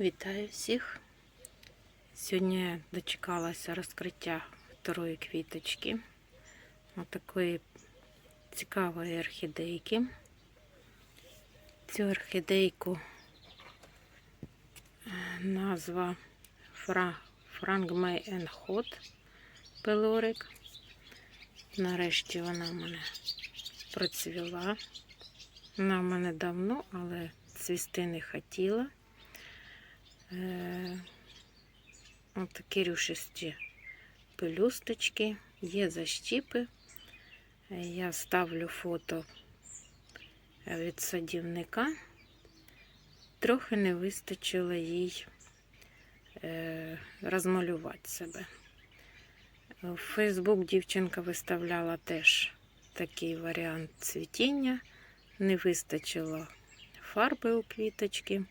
Вітаю всіх. Сьогодні дочекалася розкриття второї квіточки. Отакої цікавої орхідейки. Цю орхідейку е, назва Фра... Франгмей Hot пелорик. Нарешті вона в мене процвіла. Вона в мене давно, але цвісти не хотіла. Е, такі пелюсточки, є защіпи. Е, Я ставлю фото від садівника. Трохи не вистачило їй е, розмалювати себе. В Фейсбук дівчинка виставляла теж такий варіант цвітіння. Не вистачило фарби у квіточки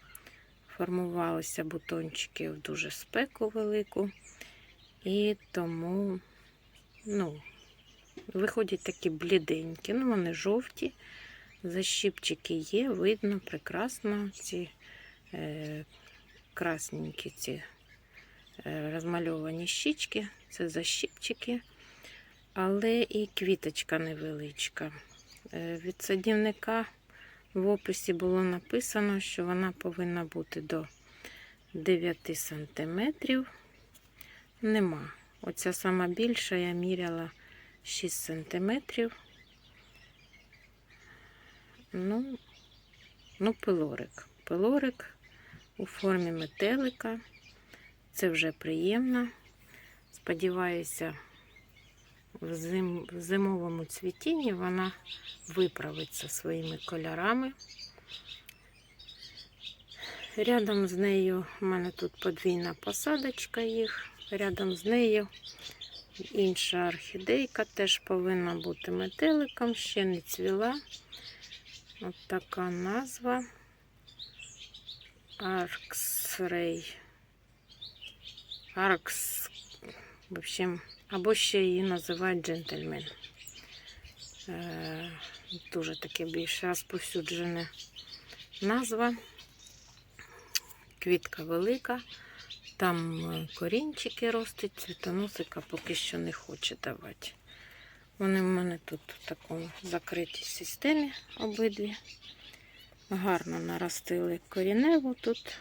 формувалися бутончики в дуже спеку велику, і тому, ну, виходять такі бліденькі. Ну, вони жовті, защіпчики є, видно прекрасно ці е, красненькі ці е, розмальовані щічки, це защіпчики, але і квіточка невеличка. Е, від садівника в описі було написано, що вона повинна бути до 9 сантиметрів. Нема. Оця сама більша я міряла 6 сантиметрів. Ну, ну, пилорик. Пилорик у формі метелика. Це вже приємно. Сподіваюся, в, зим, в зимовому цвітінні вона виправиться своїми кольорами. Рядом з нею у мене тут подвійна посадочка їх. Рядом з нею інша орхідейка теж повинна бути метеликом, ще не цвіла. От така назва. Арксрей. Аркс. В общем, або ще її називають джентльмен. Е, Дуже таке більш розповсюджена назва. Квітка велика, там е, корінчики ростуть, цвітоносика поки що не хоче давати. Вони в мене тут в такому закритій системі обидві. Гарно наростили корінево тут,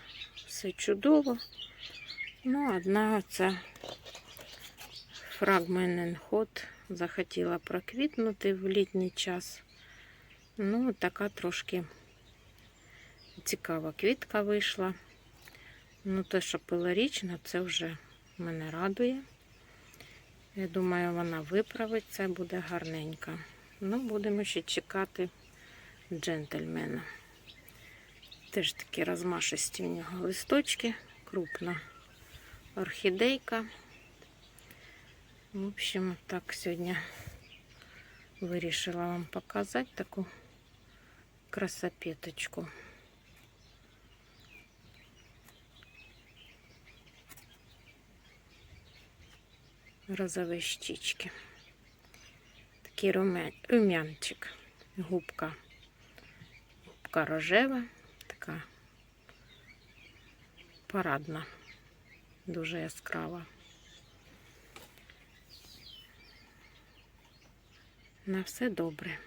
все чудово. Ну, одна оця фрагментен ход захотіла проквітнути в літній час. Ну, така трошки цікава квітка вийшла. Ну, те, що пилорічна, це вже мене радує. Я думаю, вона виправиться, буде гарненька. Ну, будемо ще чекати джентльмена. Теж такі розмашисті в нього листочки, крупна орхідейка. В общем, так сьогодні вирішила вам показати таку красопеточку. Розові щічки. Такий рум'янчик. Губка. Губка рожева, така парадна, дуже яскрава. На все добре.